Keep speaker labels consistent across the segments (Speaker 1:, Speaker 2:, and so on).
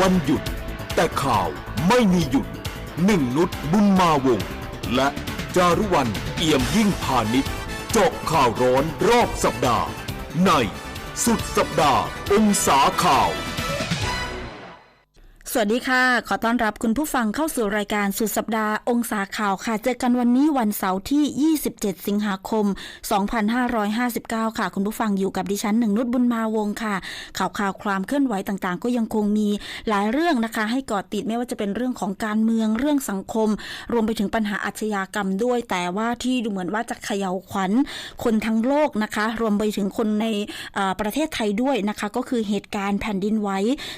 Speaker 1: วันหยุด แต่ข่าวไม่มีหยุดหนึ่งนุชบุญมาวง และจารุวันเอี่ยมยิ่งพาณิชย์เจาะข่าวร้อนรอบสัปดาห์ ในสุดสัปดาห์องศาข่าว
Speaker 2: สวัสดีค่ะ ขอต้อนรับคุณผู้ฟังเข้าสู่รายการสุดสัปดาห์องศาข่าวค่ะ เจอกันวันนี้วันเสาร์ที่ 27 สิงหาคม 2559 ค่ะ คุณผู้ฟังอยู่กับดิฉันหนึ่งนุชบุญมาวงค่ะ ข่าวข่าวความเคลื่อนไหวต่างๆ ก็ยังคงมีหลายเรื่องนะคะ ให้กอดติดไม่ว่าจะเป็นเรื่องของการเมืองเรื่องสังคม รวมไปถึงปัญหาอาชญากรรมด้วย แต่ว่าที่ดูเหมือนว่าจะเขย่าขวัญคนทั้งโลกนะคะ รวมไปถึงคนในประเทศไทยด้วยนะคะ ก็คือเหตุการณ์แผ่นดินไหว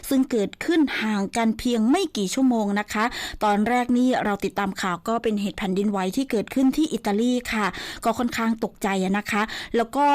Speaker 2: ซึ่งเกิดขึ้นห่างกันเพียงไม่กี่ชั่วโมงนะคะ ตอนแรกนี่เราติดตามข่าวก็เป็นเหตุแผ่นดินไหวที่เกิดขึ้นที่อิตาลีค่ะ ก็ค่อนข้างตกใจนะคะ แล้วก็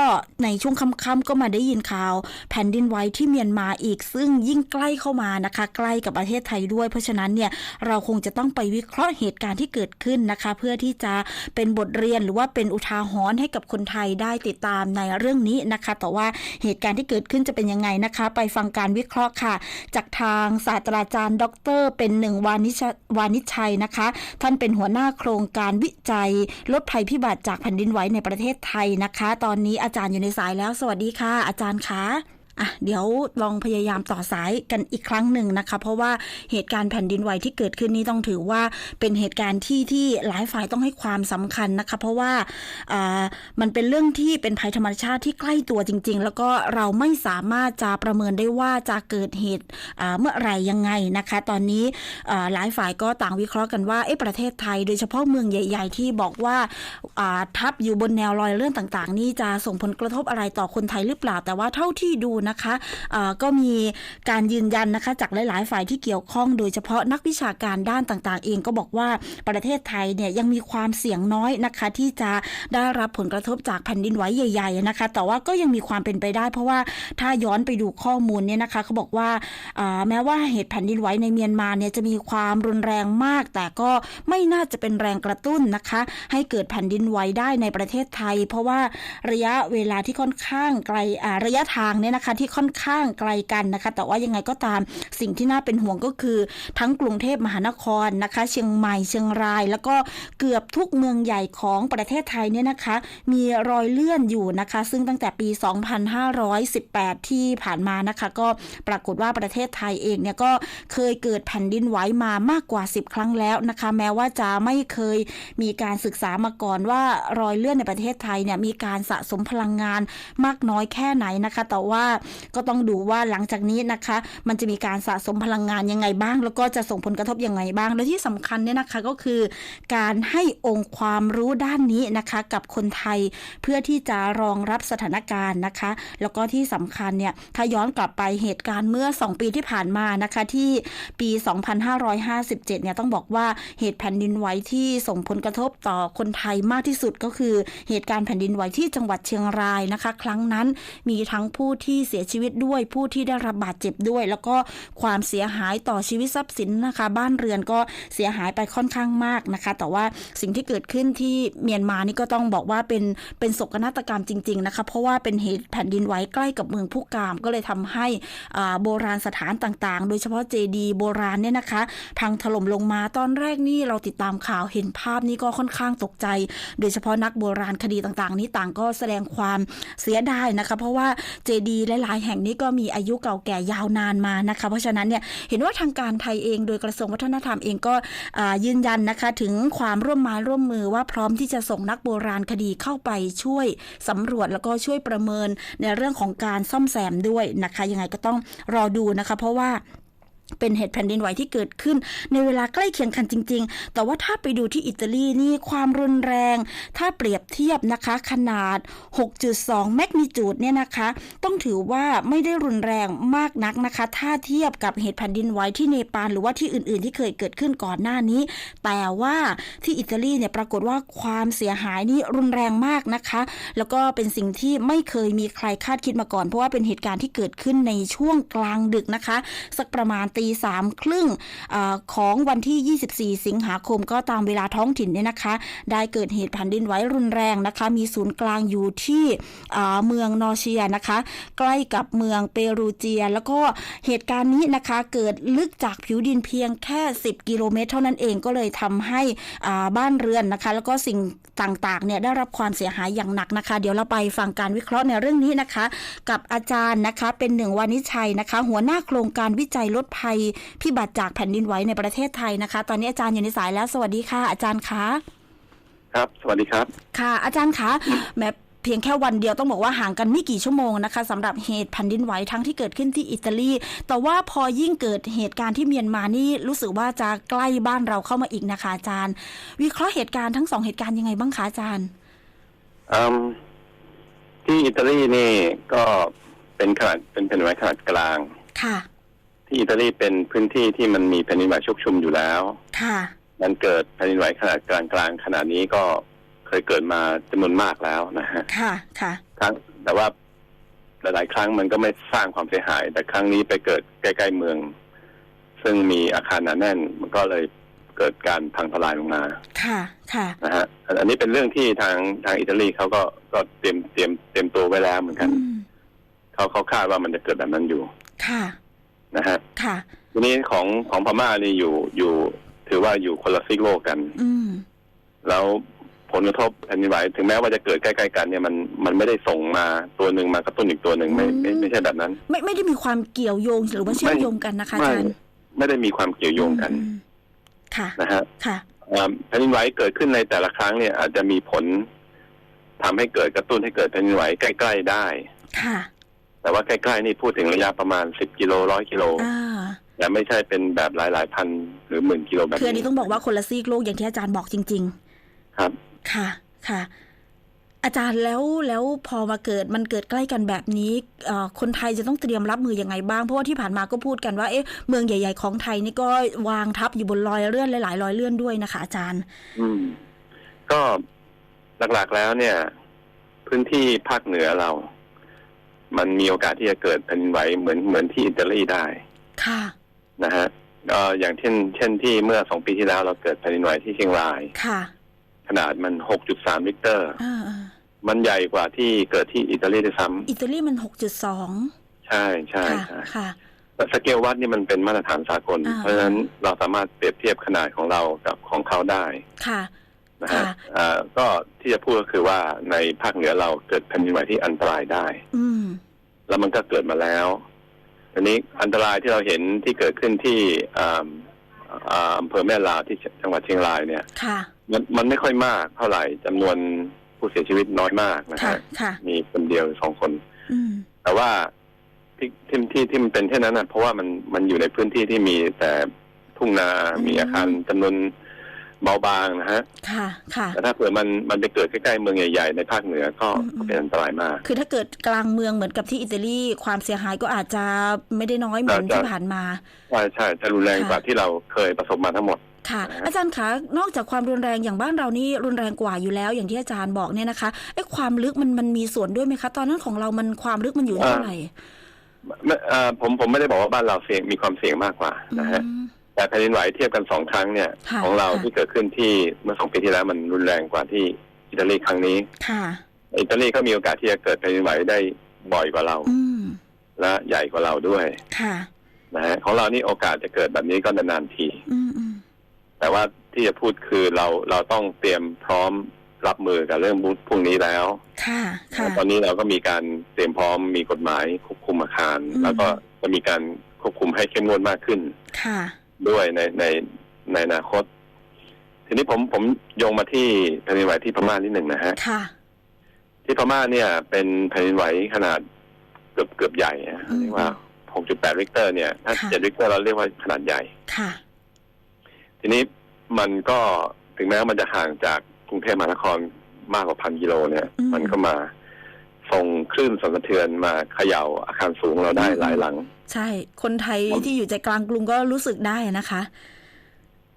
Speaker 2: ในช่วงค่ำๆก็มาได้ยินข่าว แผ่นดินไหวที่เมียนมาอีก ซึ่งยิ่งใกล้เข้ามานะคะ ใกล้กับประเทศไทยด้วย เพราะฉะนั้นเนี่ยเราคงจะต้องไปวิเคราะห์เหตุการณ์ที่เกิดขึ้นนะคะ เพื่อที่จะเป็นบทเรียนหรือว่าเป็นอุทาหรณ์ให้กับคนไทยได้ติดตามในเรื่องนี้นะคะ แต่ว่าเหตุการณ์ที่เกิดขึ้นจะเป็นยังไงนะคะ ไปฟังการวิเคราะห์ค่ะ จากทางศาสตราจารย์ารย์ ดร เป็นหนึ่งวานิชวานิชชัยนะคะ ท่านเป็นหัวหน้าโครงการวิจัย ลดภัยพิบัติจากแผ่นดินไหวในประเทศไทยนะคะ ตอนนี้อาจารย์อยู่ในสายแล้ว สวัสดีค่ะ อาจารย์คะ อะเดี๋ยวลองพยายามต่อสายกันอีกครั้งหนึ่งนะคะ เพราะว่าเหตุการณ์แผ่นดินไหวที่เกิดขึ้นนี้ต้องถือว่าเป็นเหตุการณ์ที่ที่หลายฝ่ายต้องให้ความสำคัญนะคะ เพราะว่าอ่ามันเป็นเรื่องที่เป็นภัยธรรมชาติที่ใกล้ตัวจริง ๆ แล้วก็เราไม่สามารถจะประเมินได้ว่าจะเกิดเหตุอ่าเมื่อไหร่ยังไงนะคะ ตอนนี้อ่าหลายฝ่ายก็ต่างวิเคราะห์กันว่าเอ๊ะประเทศไทย โดยเฉพาะเมืองใหญ่ ๆ ที่บอกว่าอ่าทับอยู่บนแนวรอยเลื่อนต่าง ๆ นี่จะส่งผลกระทบอะไรต่อคนไทยหรือเปล่าแต่ว่าเท่าที่ดูนะคะอ่าก็มีการยืนยันนะคะจากหลาย ๆ ฝ่ายที่เกี่ยวข้อง โดยเฉพาะนักวิชาการด้านต่าง ๆ เองก็บอกว่าประเทศไทยเนี่ยยังมีความเสี่ยงน้อยนะคะ ที่จะได้รับผลกระทบจากแผ่นดินไหวใหญ่ ๆ นะคะ แต่ว่าก็ยังมีความเป็นไปได้ เพราะว่าถ้าย้อนไปดูข้อมูลเนี่ยนะคะเขาบอกว่าแม้ว่าเหตุแผ่นดินไหวในเมียนมาเนี่ยจะมีความรุนแรงมาก แต่ก็ไม่น่าจะเป็นแรงกระตุ้นนะคะ ให้เกิดแผ่นดินไหวได้ในประเทศไทย เพราะว่าระยะเวลาที่ค่อนข้างไกลระยะทางเนี่ยนะคะที่ค่อนข้างไกลกันนะคะ แต่ว่ายังไงก็ตามสิ่งที่น่าเป็นห่วงก็คือ ทั้งกรุงเทพมหานครนะคะ เชียงใหม่เชียงราย แล้วก็เกือบทุกเมืองใหญ่ของประเทศไทยเนี่ยนะคะ มีรอยเลื่อนอยู่นะคะ ซึ่งตั้งแต่ปี 2518 ที่ผ่านมานะคะ ก็ปรากฏว่าประเทศไทยเองเนี่ยก็เคยเกิดแผ่นดินไหวมามากกว่า 10 ครั้งแล้วนะคะ แม้ว่าจะไม่เคยมีการศึกษามาก่อนว่ารอยเลื่อนในประเทศไทยเนี่ยมีการสะสมพลังงานมากน้อยแค่ไหนนะคะ แต่ว่าก็ต้องดูว่าหลังจากนี้นะคะ มันจะมีการสะสมพลังงานยังไงบ้าง แล้วก็จะส่งผลกระทบยังไงบ้าง และที่สำคัญเนี่ยนะคะก็คือการให้องค์ความรู้ด้านนี้นะคะ กับคนไทยเพื่อที่จะรองรับสถานการณ์นะคะ แล้วก็ที่สำคัญเนี่ยถ้าย้อนกลับไปเหตุการณ์เมื่อ 2 ปีที่ผ่านมานะคะที่ปี 2557 เนี่ยต้องบอกว่าเหตุแผ่นดินไหวที่ส่งผลกระทบต่อคนไทยมากที่สุดก็คือเหตุการณ์แผ่นดินไหวที่จังหวัดเชียงรายนะคะ ครั้งนั้นมีทั้งผู้ที่เสียชีวิตด้วย ผู้ที่ได้รับบาดเจ็บด้วย แล้วก็ความเสียหายต่อชีวิตทรัพย์สินนะคะ บ้านเรือนก็เสียหายไปค่อนข้างมากนะคะ แต่ว่าสิ่งที่เกิดขึ้นที่เมียนมานี่ก็ต้องบอกว่าเป็นเป็นโศกนาฏกรรมจริง ๆ นะคะ เพราะว่าเป็นเหตุแผ่นดินไหวใกล้กับเมืองผู้กามก็เลยทำให้อ่าโบราณสถานต่างๆ โดยเฉพาะเจดีย์โบราณเนี่ยนะคะ พังถล่มลงมาตอนแรกนี่เราติดตามข่าวเห็นภาพนี้ก็ค่อนข้างตกใจ โดยเฉพาะนักโบราณคดีต่างๆ นี้ต่างก็แสดงความเสียดายนะคะ เพราะว่าเจดีย์หลายๆแห่งนี้ก็มีอายุเก่าแก่ยาวนานมานะคะ เพราะฉะนั้นเนี่ยเห็นว่าทางการไทยเองโดยกระทรวงวัฒนธรรมเองก็ยืนยันนะคะถึงความร่วมมาร่วมมือว่าพร้อมที่จะส่งนักโบราณคดีเข้าไปช่วยสำรวจแล้วก็ช่วยประเมินในเรื่องของการซ่อมแซมด้วยนะคะ ยังไงก็ต้องรอดูนะคะ เพราะว่า เป็นเหตุแผ่นดินไหวที่เกิดขึ้นในเวลาใกล้เคียงกันจริง ๆ แต่ว่าถ้าไปดูที่อิตาลีนี่ความรุนแรง ถ้าเปรียบเทียบนะคะขนาด 6.2 แมกนิจูดเนี่ยนะคะ ต้องถือว่าไม่ได้รุนแรงมากนักนะคะ ถ้าเทียบกับเหตุแผ่นดินไหวที่เนปาลหรือว่าที่อื่นๆ ที่เคยเกิดขึ้นก่อนหน้านี้ แต่ว่าที่อิตาลีเนี่ยปรากฏว่าความเสียหายนี่รุนแรงมากนะคะ แล้วก็เป็นสิ่งที่ไม่เคยมีใครคาดคิดมาก่อน เพราะว่าเป็นเหตุการณ์ที่เกิดขึ้นในช่วงกลางดึกนะคะ สักประมาณตีตีสามครึ่งอของวันที่ 24 สิงหาคมก็ตามเวลาท้องถิ่นเนี่ยนะคะ ได้เกิดเหตุแผ่นดินไหวรุนแรงนะคะ มีศูนย์กลางอยู่ที่เมืองนอร์เชียนะคะ ใกล้กับเมืองเปรูเจีย แล้วก็เหตุการณ์นี้นะคะเกิดลึกจากผิวดินเพียงแค่ 10 กิโลเมตร เท่านั้นเองก็เลยทำให้บ้านเรือนนะคะ แล้วก็สิ่งต่างๆเนี่ยได้รับความเสียหายอย่างหนักนะคะ เดี๋ยวเราไปฟังการวิเคราะห์ในเรื่องนี้นะคะ กับอาจารย์นะคะเป็นหนึ่งวานิชัยนะคะ หัวหน้าโครงการวิจัยลดภัยพิบัติจากแผ่นดินไหวในประเทศไทยนะคะ ตอนนี้อาจารย์อยู่ในสายแล้ว สวัสดีค่ะ อาจารย์คะ
Speaker 3: ครับ สวัสดีครับ
Speaker 2: ค่ะ อาจารย์คะแม้เพียงแค่วันเดียวต้องบอกว่าห่างกันไม่กี่ชั่วโมงนะคะสำหรับเหตุแผ่นดินไหวทั้งที่เกิดขึ้นที่อิตาลี แต่ว่าพอยิ่งเกิดเหตุการณ์ที่เมียนมานี่รู้สึกว่าจะใกล้บ้านเราเข้ามาอีกนะคะอาจารย์ วิเคราะห์เหตุการณ์ทั้งสองเหตุการณ์ยังไงบ้างคะอาจารย์
Speaker 3: อืมที่อิตาลีนี่ก็เป็นขนาดเป็นแผ่นดินไหวขนาดกลาง
Speaker 2: ค่ะ
Speaker 3: ที่อิตาลีเป็นพื้นที่ที่มันมีแผ่นดินไหวชุกชุมอยู่แล้ว
Speaker 2: ค่ะ
Speaker 3: มันเกิดแผ่นดินไหวขนาดกลางกลางๆขนาดนี้ก็เคยเกิดมาจำนวนมากแล้วนะฮะ
Speaker 2: ค่ะ ค่ะ
Speaker 3: ครั้งแต่ว่าหลายๆครั้งมันก็ไม่สร้างความเสียหาย แต่ครั้งนี้ไปเกิดใกล้ๆเมือง ซึ่งมีอาคารหนาแน่น มันก็เลยเกิดการพังทลายลงมา
Speaker 2: ค่ะ ค่ะ
Speaker 3: นะฮะ อันอันนี้เป็นเรื่องที่ทางทางอิตาลีเขาก็ก็เตรียมเตรียมเตรียมตัวไว้แล้วเหมือนกัน
Speaker 2: อืม
Speaker 3: เขาเขาคาดว่ามันจะเกิดแบบนั้นอยู่
Speaker 2: ค่ะ
Speaker 3: นะฮะ
Speaker 2: ค่ะ
Speaker 3: ทีนี้ของของพม่านี่อยู่อยู่ถือว่าอยู่คนละซีกโลกกัน
Speaker 2: อืม
Speaker 3: แล้วผลกระทบแผ่นดินไหวถึงแม้ว่าจะเกิดใกล้ๆกันเนี่ยมันมันไม่ได้ส่งมาตัวหนึ่งมากระตุ้นอีกตัวหนึ่งไม่ไม่ไม่ใช่แบบนั้น
Speaker 2: ไม่ไม่ได้มีความเกี่ยวโยงหรือว่าเชื่อมโยงกันนะคะอา
Speaker 3: ไม่
Speaker 2: จารย์
Speaker 3: ไม่ได้มีความเกี่ยวโยงกัน
Speaker 2: อืมค่ะ
Speaker 3: นะฮะ
Speaker 2: ค่ะ
Speaker 3: อ่าแผ่นดินไหวเกิดขึ้นในแต่ละครั้งเนี่ยอาจจะมีผลทำให้เกิดกระตุ้นให้เกิดแผ่นดินไหวใกล้ ๆได้
Speaker 2: ค่ะ
Speaker 3: แต่ว่าใกล้ๆนี่พูดถึงระยะประมาณสิบกิโลร้อยกิโล
Speaker 2: อ่า
Speaker 3: แต่ไม่ใช่เป็นแบบหลายๆพันหรือหมื่นกิโลแบบ
Speaker 2: คืออัน
Speaker 3: นี้
Speaker 2: นี้ต้องบอกว่าคนละซีกโลกอย่างที่อาจารย์บอกจริง
Speaker 3: ครับ
Speaker 2: ๆค่ะค่ะ อาจารย์แล้วแล้วพอมาเกิดมันเกิดใกล้กันแบบนี้เอ่อคนไทยจะต้องเตรียมรับมือยังไงบ้าง เพราะว่าที่ผ่านมาก็พูดกันว่าเอ๊ะเมืองใหญ่ ๆ ของไทยนี่ก็วางทับอยู่บนรอยเลื่อนหลายๆรอยเลื่อนด้วยนะคะ อาจารย์
Speaker 3: อืม ก็หลักๆแล้วเนี่ย พื้นที่ภาคเหนือเรา มันมีโอกาสที่จะเกิดแผ่นดินไหวเหมือนเหมือนที่อิตาลีได้
Speaker 2: ค่ะ
Speaker 3: นะฮะก็อย่างเช่น เช่นที่เมื่อสองปีที่แล้วเราเกิดแผ่นดินไหวที่เชียงราย
Speaker 2: ค่ะ
Speaker 3: ขนาดมันหกจุดสามลิกเตอร์
Speaker 2: อ่าอ่า
Speaker 3: มันใหญ่กว่าที่เกิดที่อิตาลีด้วยซ้
Speaker 2: อิตาลีมันหกจุดสองำ
Speaker 3: ใช่ใช่
Speaker 2: ค่ะ
Speaker 3: ใช่
Speaker 2: ค่ะ
Speaker 3: แล้วสเกลวัดนี่มันเป็นมาตรฐานสากล
Speaker 2: อ่า
Speaker 3: เพราะฉะนั้นเราสามารถเปรียบเทียบขนาดของเรากับของเขาได้
Speaker 2: ค่ะ
Speaker 3: นะฮะ
Speaker 2: ค่ะ
Speaker 3: อ่าก็ที่จะพูดก็คือว่าในภาคเหนือเราเกิดแผ่นดินไหวที่อันตรายได้
Speaker 2: อืม
Speaker 3: แล้วมันก็เกิดมาแล้วอันนี้อันตรายที่เราเห็นที่เกิดขึ้นที่อ่าอ่าอำเภอแม่ลาวที่จังหวัดเชียงรายเนี่ย
Speaker 2: ค่ะ
Speaker 3: มันมันไม่ค่อยมากเท่าไหร่จำนวนผู้เสียชีวิตน้อยมากนะ
Speaker 2: ค่ะ
Speaker 3: ฮะ
Speaker 2: ค่ะ
Speaker 3: มีคนเดียวหรือสองคน
Speaker 2: อืม
Speaker 3: แต่ว่าที่ที่ที่ที่มันเป็นเช่นนั้นนะเพราะว่ามันมันอยู่ในพื้นที่ที่มีแต่ทุ่งนา
Speaker 2: อืม
Speaker 3: มีอาคารจำนวน เบาบางนะฮะ
Speaker 2: ค่ะ ค่ะ
Speaker 3: แต่ถ้าเผื่อมันมันไปเกิดใกล้ๆเมืองใหญ่ๆ ในภาคเหนือก็
Speaker 2: อืม
Speaker 3: ก็เป็นอันตรายมาก
Speaker 2: คือถ้าเกิดกลางเมืองเหมือนกับที่อิตาลีความเสียหายก็อาจจะไม่ได้น้อยเหมือน
Speaker 3: อาจจะ
Speaker 2: ที่ผ่านมา
Speaker 3: ใช่ใช่จะรุนแรง
Speaker 2: ค่ะ
Speaker 3: กว่าที่เราเคยประสบมาทั้งหมด
Speaker 2: ค่ะ
Speaker 3: นะฮะ
Speaker 2: อาจารย์คะนอกจากความรุนแรงอย่างบ้านเรานี่รุนแรงกว่าอยู่แล้ว อย่างที่อาจารย์บอกเนี่ยนะคะไอ้ความลึกมันมันมีส่วนด้วยไหมคะ ตอนนั้นของเรามันความลึกมันอยู่เท่าไหร่
Speaker 3: ไม่เอ่อผมผมไม่ได้บอกว่าบ้านเราเสี่ยงมีความเสี่ยงมากกว่านะฮะ
Speaker 2: อืม
Speaker 3: แต่แผ่นดินไหวเทียบกันสองครั้งเนี่ย
Speaker 2: ค่ะ
Speaker 3: ของเรา
Speaker 2: ค่ะ
Speaker 3: ที่เกิดขึ้นที่เมื่อสองปีที่แล้วมันรุนแรงกว่าที่อิตาลีครั้งนี้
Speaker 2: ค่ะ
Speaker 3: อิตาลีก็มีโอกาสที่จะเกิดแผ่นดินไหวได้บ่อยกว่าเรา
Speaker 2: อืม
Speaker 3: และใหญ่กว่าเราด้วย
Speaker 2: ค่ะ
Speaker 3: นะฮะของเรานี่โอกาสจะเกิดแบบนี้ก็นานๆที
Speaker 2: อืมอืม
Speaker 3: แต่ว่าที่จะพูดคือเราเราต้องเตรียมพร้อมรับมือกับเรื่องพวกนี้แล้ว
Speaker 2: ค่ะ ค่ะ
Speaker 3: ตอนนี้เราก็มีการเตรียมพร้อมมีกฎหมายควบคุมอาคาร
Speaker 2: อืม
Speaker 3: แล้วก็จะมีการควบคุมให้เข้มงวดมากขึ้น
Speaker 2: ค่ะ
Speaker 3: ด้วยในในในอนาคต ทีนี้ผมผมโยงมาที่แผ่นดินไหวที่พม่านิดหนึ่งนะฮะ
Speaker 2: ค่ะ
Speaker 3: ที่พม่าเนี่ย เป็นแผ่นดินไหวขนาดเกือบเกือบใหญ่นะ
Speaker 2: อืม
Speaker 3: เรียกว่า 6.8 ริกเตอร์เนี่ย ถ้า
Speaker 2: ค่ะ
Speaker 3: 7ริกเตอร์เราเรียกว่าขนาดใหญ่
Speaker 2: ค่ะ
Speaker 3: ทีนี้มันก็ถึงแม้ว่ามันจะห่างจากกรุงเทพมหานครมากกว่าพันกิโลเนี่ย
Speaker 2: อืม
Speaker 3: มันก็มา ส่งคลื่นสั่นสะเทือนมาเขย่าอาคารสูงเราได้
Speaker 2: อืม
Speaker 3: หลายหลัง
Speaker 2: ใช่ คนไทยที่อยู่ใจกลางกรุงก็รู้สึกได้นะคะ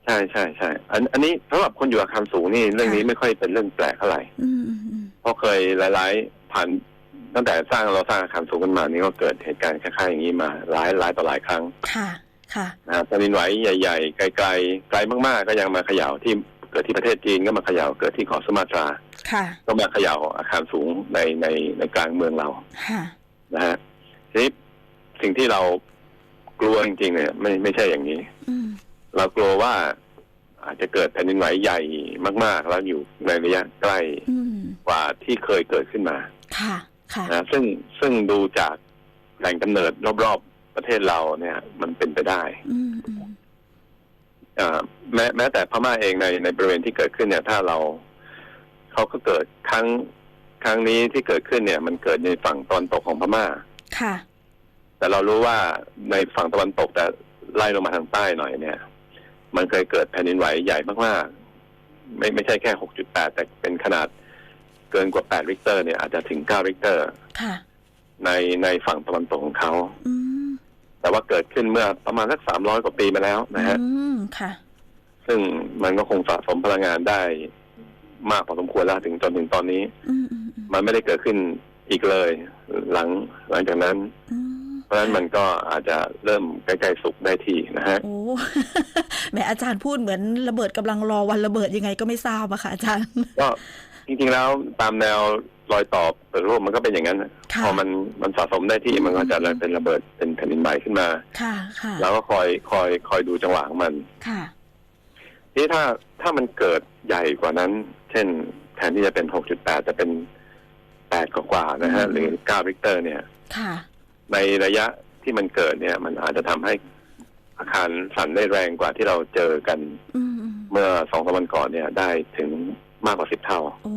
Speaker 3: ใช่ใช่ใช่อันอันนี้สำหรับคนอยู่อาคารสูงนี่เรื่องนี้
Speaker 2: ค่ะ
Speaker 3: ไม่ค่อยเป็นเรื่องแปลกเท่าไหร่
Speaker 2: อืมอืมอืม
Speaker 3: เพราะเคยหลาย ๆ ผ่านตั้งแต่สร้างเราสร้างอาคารสูงกันมานี่ก็เกิดเหตุการณ์คล้ายๆอย่างนี้มาหลายหลายต่อหลายครั้ง
Speaker 2: ค่ะ ค่ะ
Speaker 3: นะฮะแผ่นดินไหวใหญ่ ๆ ไกลๆไกลมากๆก็ยังมาเขย่าที่เกิดที่ประเทศจีนก็มาเขย่าเกิดที่เกาะสุมาตรา
Speaker 2: ค่ะ
Speaker 3: ก็มาเขย่าอาคารสูงในในในกลางเมืองเรา
Speaker 2: ค่ะ
Speaker 3: นะฮะทีนี้สิ่งที่เรากลัวจริงๆเนี่ย ไม่ไม่ใช่อย่างนี้
Speaker 2: อืม
Speaker 3: เรากลัวว่าอาจจะเกิดแผ่นดินไหวใหญ่มาก ๆ แล้วอยู่ในระยะใกล้
Speaker 2: อืม
Speaker 3: กว่าที่เคยเกิดขึ้นมา
Speaker 2: ค่ะค่ะ
Speaker 3: นะซึ่งซึ่งดูจากแหล่งกำเนิดรอบๆประเทศเราเนี่ย มันเป็นไปได้
Speaker 2: อืมอืม
Speaker 3: อ่าแม้แม้แต่พม่าเองในในบริเวณที่เกิดขึ้นเนี่ย ถ้าเรา เขาก็เกิดครั้งครั้งนี้ที่เกิดขึ้นเนี่ย มันเกิดในฝั่งตะวันตกของพม่า
Speaker 2: ค่ะ
Speaker 3: แต่เรารู้ว่าในฝั่งตะวันตกแต่ไล่ลงมาทางใต้หน่อยเนี่ย มันเคยเกิดแผ่นดินไหวใหญ่มากๆ ไม่ไม่ใช่แค่ 6.8 แต่เป็นขนาดเกินกว่า 8 ริกเตอร์เนี่ยอาจจะถึง 9 ริกเตอร์
Speaker 2: ค่ะ
Speaker 3: ในในฝั่งตะวันตกของเขา
Speaker 2: อืม
Speaker 3: แต่ว่าเกิดขึ้นเมื่อประมาณสัก 300 กว่าปีมาแล้วนะฮะ
Speaker 2: อืมค่ะ
Speaker 3: ซึ่งมันก็คงสะสมพลังงานได้ มากพอสมควรแล้วถึงจนถึงตอนนี้
Speaker 2: อืมอืมอืม
Speaker 3: มันไม่ได้เกิดขึ้นอีกเลย หลังหลังจากนั้น
Speaker 2: อืม
Speaker 3: เพราะฉะนั้นมันก็อาจจะเริ่มใกล้ๆสุกได้ทีนะฮะ
Speaker 2: โอ้แหมอาจารย์พูดเหมือนระเบิดกำลังรอวันระเบิดยังไงก็ไม่ทราบอะค่ะอาจารย์
Speaker 3: ก็จริงๆแล้วตามแนวรอยต่อเปิดรูปมันก็เป็นอย่างนั้นน่ะ
Speaker 2: ค่ะ
Speaker 3: พอมันมันสะสมได้ที่มันก็จะเป็นระเบิดเป็นแผ่นดินไหวขึ้นมา
Speaker 2: ค่ะค่ะ
Speaker 3: แล้วก็คอยคอยคอยดูจังหวะของมัน
Speaker 2: ค่ะ
Speaker 3: ทีนี้ถ้าถ้ามันเกิดใหญ่กว่านั้นเช่น แทนที่จะเป็น 6.8 จะเป็น 8 กว่าๆนะฮะ
Speaker 2: อืม
Speaker 3: หรือ 9 ริกเตอร์ เนี่ย
Speaker 2: ค่ะ
Speaker 3: ในระยะที่มันเกิดเนี่ย มันอาจจะทำให้อาคารสั่นได้แรงกว่าที่เราเจอกัน
Speaker 2: อืมอืม
Speaker 3: เมื่อสองสามวันก่อนเนี่ย ได้ถึงมากกว่าสิบเท่า
Speaker 2: โอ้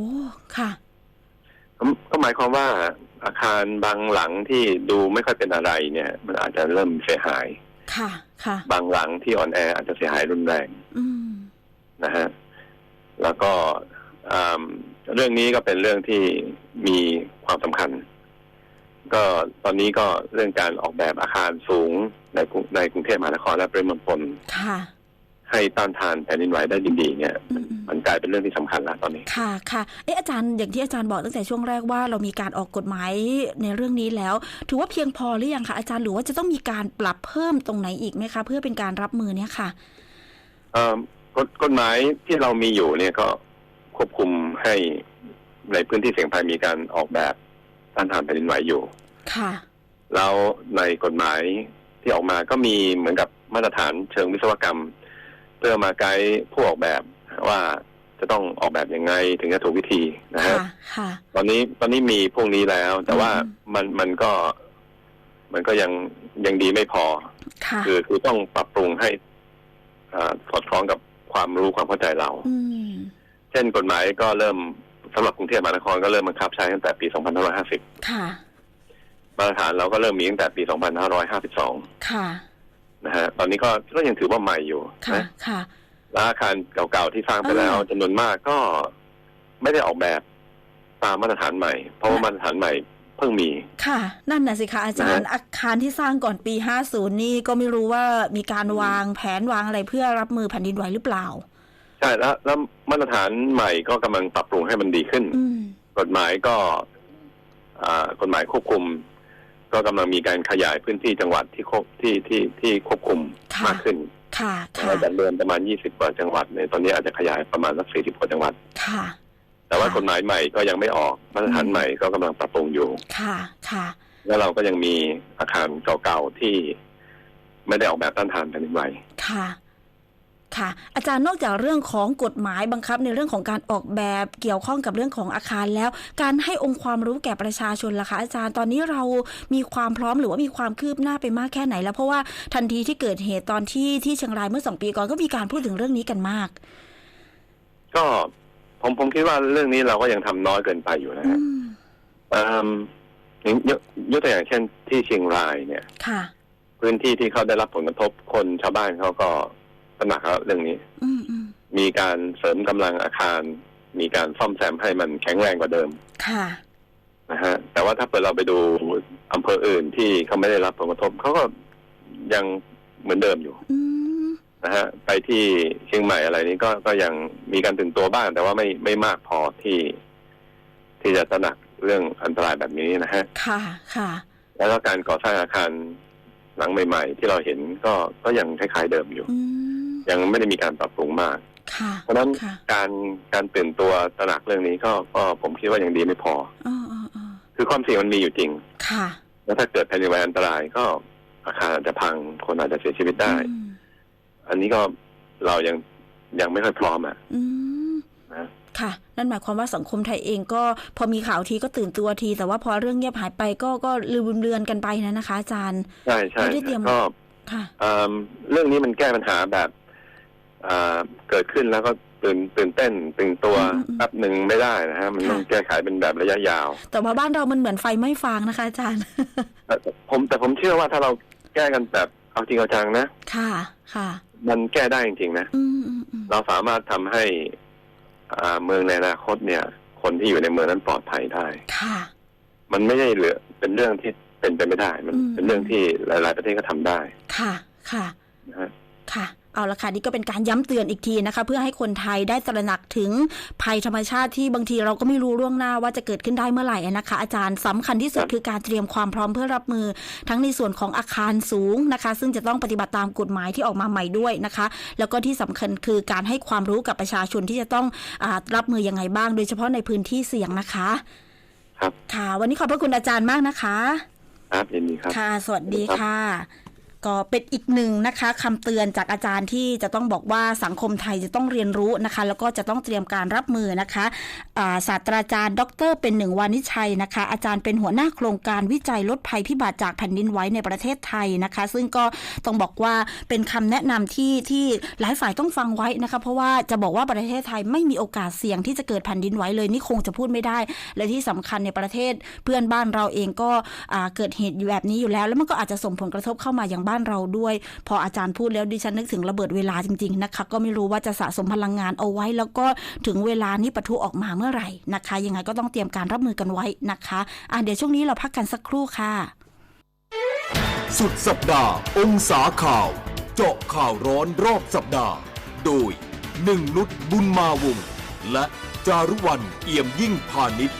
Speaker 2: ค่ะ
Speaker 3: ก็ก็หมายความว่าอาคารบางหลังที่ดูไม่ค่อยเป็นอะไรเนี่ย มันอาจจะเริ่มเสียหาย
Speaker 2: ค่ะ ค่ะ
Speaker 3: บางหลังที่อ่อนแออาจจะเสียหายรุนแรง
Speaker 2: อืม
Speaker 3: นะฮะ แล้วก็อ่า เรื่องนี้ก็เป็นเรื่องที่มีความสำคัญ ก็ตอนนี้ก็เรื่องการออกแบบอาคารสูงในกรุงในกรุงเทพมหานครและปริมณฑล
Speaker 2: ค่ะ
Speaker 3: ให้ต้านทานแผ่นดินไหวได้ดีๆเนี่ย
Speaker 2: อืมอืม
Speaker 3: มันกลายเป็นเรื่องที่สำคัญแล้วตอนนี้
Speaker 2: ค่ะค่ะเอ๊ะอาจารย์อย่างที่อาจารย์บอกตั้งแต่ช่วงแรกว่าเรามีการออกกฎหมายในเรื่องนี้แล้ว ถือว่าเพียงพอหรือยังคะอาจารย์หรือว่าจะต้องมีการปรับเพิ่มตรงไหนอีกไหมคะ เพื่อเป็นการรับมือเนี่ยค่ะ
Speaker 3: เอ่อกฎกฎหมายที่เรามีอยู่เนี่ยก็ ควบคุมให้ในพื้นที่เสี่ยงภัยมีการออกแบบต้านทานแผ่นดินไหวอยู่
Speaker 2: ค่ะ
Speaker 3: แล้วในกฎหมายที่ออกมาก็มีเหมือนกับมาตรฐานเชิงวิศวกรรม เพื่อมาไกด์ผู้ออกแบบว่าจะต้องออกแบบยังไงถึงจะถูกวิธีนะฮะ
Speaker 2: ค่ะค่ะ
Speaker 3: ตอนนี้ตอนนี้มีพวกนี้แล้ว แต่ว่า
Speaker 2: อืม
Speaker 3: มันมันก็ มันก็ยังยังดีไม่พอ
Speaker 2: ค่ะ
Speaker 3: คือคือต้องปรับปรุงให้อ่าสอดคล้องกับความรู้ความเข้าใจเรา
Speaker 2: อืม
Speaker 3: เช่นกฎหมายก็เริ่มสำหรับกรุงเทพมหานครก็เริ่มบังคับใช้ตั้งแต่ปี 2550
Speaker 2: ค่ะ
Speaker 3: มาตรฐานเราก็เริ่มมีตั้งแต่ปี 2552
Speaker 2: ค่ะ
Speaker 3: นะฮะ ตอนนี้ก็ก็ยังถือว่าใหม่อยู่
Speaker 2: ค่ะ
Speaker 3: นะ
Speaker 2: ค่ะ
Speaker 3: แล้วอาคารเก่าๆที่สร้างไปแล้ว
Speaker 2: อ่า
Speaker 3: จำนวนมากก็ไม่ได้ออกแบบตามมาตรฐานใหม่ เพราะว่ามาตรฐานใหม่เพิ่งมี
Speaker 2: ค่ะ นั่นน่ะสิคะอาจารย์ อาคารที่สร้างก่อนปี 50 นี่ก็ไม่รู้ว่ามีการวางแผนวางอะไรเพื่อรับมือแผ่นดินไหวหรือเปล่า
Speaker 3: ใช่แล้วแล้วมาตรฐานใหม่ก็กำลังปรับปรุงให้มันดีขึ้น
Speaker 2: อืม
Speaker 3: กฎหมายก็อ่ากฎหมายควบคุม ก็กำลังมีการขยายพื้นที่จังหวัดที่ควบที่ที่ที่ควบคุม
Speaker 2: ค่ะ
Speaker 3: มากขึ้น
Speaker 2: ค่ะค่ะ
Speaker 3: จากเดิมประมาณ20กว่าจังหวัดเนี่ยตอนนี้อาจจะขยายประมาณสัก40กว่าจังหวัด
Speaker 2: ค่ะ
Speaker 3: แต่ว่า
Speaker 2: ค่ะ
Speaker 3: กฎหมายใหม่ก็ยังไม่ออกมาตรฐาน
Speaker 2: อืม
Speaker 3: ใหม่ก็กำลังปรับปรุงอยู่
Speaker 2: ค่ะค่ะ
Speaker 3: แล้วเราก็ยังมีอาคารเก่าๆที่ไม่ได้ออกแบบต้านทานแผ่นดินไหว
Speaker 2: ค่ะ ค่ะ อาจารย์นอกจากเรื่องของกฎหมายบังคับในเรื่องของการออกแบบเกี่ยวข้องกับเรื่องของอาคารแล้ว การให้องค์ความรู้แก่ประชาชนล่ะคะอาจารย์ตอนนี้เรามีความพร้อมหรือว่ามีความคืบหน้าไปมากแค่ไหนแล้ว เพราะว่าทันทีที่เกิดเหตุตอนที่ที่เชียงรายเมื่อสองปีก่อนก็มีการพูดถึงเรื่องนี้กันมาก
Speaker 3: ก็ผมผมคิดว่าเรื่องนี้เราก็ยังทำน้อยเกินไปอยู่นะ
Speaker 2: อื
Speaker 3: ฮะ
Speaker 2: ม
Speaker 3: อืมอย่างยกยกตัวอย่างเช่นที่เชียงรายเนี่ย
Speaker 2: ค่ะ
Speaker 3: พื้นที่ที่เขาได้รับผลกระทบคนชาวบ้านเขาก็ ตระหนักแล้วเรื่องนี้
Speaker 2: อืมอืม
Speaker 3: มีการเสริมกำลังอาคาร มีการซ่อมแซมให้มันแข็งแรงกว่าเดิม
Speaker 2: ค่ะ
Speaker 3: นะฮะ แต่ว่าถ้าเปิดเราไปดูอำเภออื่นที่เขาไม่ได้รับผลกระทบเขาก็ยังเหมือนเดิมอยู่
Speaker 2: อืม
Speaker 3: นะฮะ ไปที่เชียงใหม่อะไรนี้ก็ก็ยังมีการตื่นตัวบ้าง แต่ว่าไม่ไม่มากพอที่ ที่จะตระหนักเรื่องอันตรายแบบนี้นะฮะ
Speaker 2: ค่ะค่ะ
Speaker 3: แล้วก็การก่อสร้างอาคารหลังใหม่ ๆ ที่เราเห็นก็ก็ยังคล้ายๆเดิมอยู่
Speaker 2: อืม
Speaker 3: ยังไม่ได้มีการปรับปรุงมาก
Speaker 2: ค่ะ
Speaker 3: เพราะฉะนั้น
Speaker 2: ค่ะ
Speaker 3: การการตื่นตัวตระหนักเรื่องนี้ก็ก็ผมคิดว่ายังดีไม่พอ
Speaker 2: อ๋ออ๋ออ๋อ
Speaker 3: คือความเสี่ยงมันมีอยู่จริง
Speaker 2: ค่ะ
Speaker 3: แล้วถ้าเกิดแผ่นดินไหวอันตรายก็อาคารอาจจะพังคนอาจจะเสียชีวิตได้
Speaker 2: อืม
Speaker 3: อันนี้ก็เรายังยังไม่ค่อยพร้อมอะ
Speaker 2: อืม
Speaker 3: นะ
Speaker 2: ค่ะ นั่นหมายความว่าสังคมไทยเองก็พอมีข่าวทีก็ตื่นตัวที แต่ว่าพอเรื่องเงียบหายไปก็ก็ลืมเลือนกันไปนะนะคะ อาจารย์
Speaker 3: ใช่ใช่
Speaker 2: ไม่ได้เตรียม
Speaker 3: ก็
Speaker 2: ค่ะ
Speaker 3: เอิ่มเรื่องนี้มันแก้ปัญหาแบบอ่า เกิดขึ้นแล้วก็ตื่นตื่นเต้นตื่นตัว
Speaker 2: อืมอืม
Speaker 3: แป๊บหนึ่งไม่ได้นะฮะมัน
Speaker 2: ค่ะ
Speaker 3: ต้องแก้ไขเป็นแบบระยะยาว
Speaker 2: แต่ว่าบ้านเรามันเหมือนไฟไม่ฟางนะคะอาจารย์
Speaker 3: แต่ผมแต่ผมเชื่อว่าถ้าเราแก้กันแบบเอาจริงเอาจังนะ
Speaker 2: ค่ะ ค่ะ
Speaker 3: มันแก้ได้จริงๆนะ
Speaker 2: อืมอืมอืม
Speaker 3: เราสามารถทำให้อ่าเมืองในอนาคตเนี่ย คนที่อยู่ในเมืองนั้นปลอดภัยได้
Speaker 2: ค่ะ
Speaker 3: มันไม่ใช่เหลือเป็นเรื่องที่เป็นไปไม่ได้ มัน
Speaker 2: อืม
Speaker 3: เป็นเรื่องที่หลาย ๆ ประเทศก็ทำได้
Speaker 2: ค่ะ ค่ะ
Speaker 3: นะฮะ
Speaker 2: ค่ะ เอาละค่ะนี่ก็เป็นการย้ำเตือนอีกทีนะคะ เพื่อให้คนไทยได้ตระหนักถึงภัยธรรมชาติที่บางทีเราก็ไม่รู้ล่วงหน้าว่าจะเกิดขึ้นได้เมื่อไหร่นะคะ อาจารย์สำคัญที่สุดคือการเตรียมความพร้อมเพื่อรับมือ ทั้งในส่วนของอาคารสูงนะคะ ซึ่งจะต้องปฏิบัติตามกฎหมายที่ออกมาใหม่ด้วยนะคะ แล้วก็ที่สำคัญคือการให้ความรู้กับประชาชนที่จะต้องอารับมือยังไงบ้าง โดยเฉพาะในพื้นที่เสี่ยงนะคะ
Speaker 3: ครับ
Speaker 2: ค่ะ วันนี้ขอบพระคุณอาจารย์มากนะคะ
Speaker 3: ครับยินดีครับ
Speaker 2: ค่ะ สวัสดีค่ะ ก็เป็นอีกหนึ่งนะคะคำเตือนจากอาจารย์ที่จะต้องบอกว่าสังคมไทยจะต้องเรียนรู้นะคะ แล้วก็จะต้องเตรียมการรับมือนะคะาศาสตราจารย์ ดร เป็นหนึ่งวานิชัยนะคะ อาจารย์เป็นหัวหน้าโครงการวิจัยลดภัยพิบัติจากแผ่นดินไหวในประเทศไทยนะคะ ซึ่งก็ต้องบอกว่าเป็นคำแนะนำที่ที่หลายฝ่ายต้องฟังไว้นะคะ เพราะว่าจะบอกว่าประเทศไทยไม่มีโอกาสเสี่ยงที่จะเกิดแผ่นดินไหวเลยนี่คงจะพูดไม่ได้ และที่สำคัญในประเทศเพื่อนบ้านเราเองก็เกิดเหตุอยู่แบบนี้อยู่แล้ว แล้วมันก็อาจจะส่งผลกระทบเข้ามาอย่างบ้านเราด้วย พออาจารย์พูดแล้วดิฉันนึกถึงระเบิดเวลาจริงๆนะคะ ก็ไม่รู้ว่าจะสะสมพลังงานเอาไว้ แล้วก็ถึงเวลานี้ปะทุออกมาเมื่อไหร่นะคะ ยังไงก็ต้องเตรียมการรับมือกันไว้นะคะอะเดี๋ยวช่วงนี้เราพักกันสักครู่ค่ะ
Speaker 1: สุดสัปดาห์ องศาข่าว เจาะข่าวร้อนรอบสัปดาห์ โดยหนึ่งนุชบุญมาวงและจารุวรรณเอี่ยมยิ่งพาณิชย์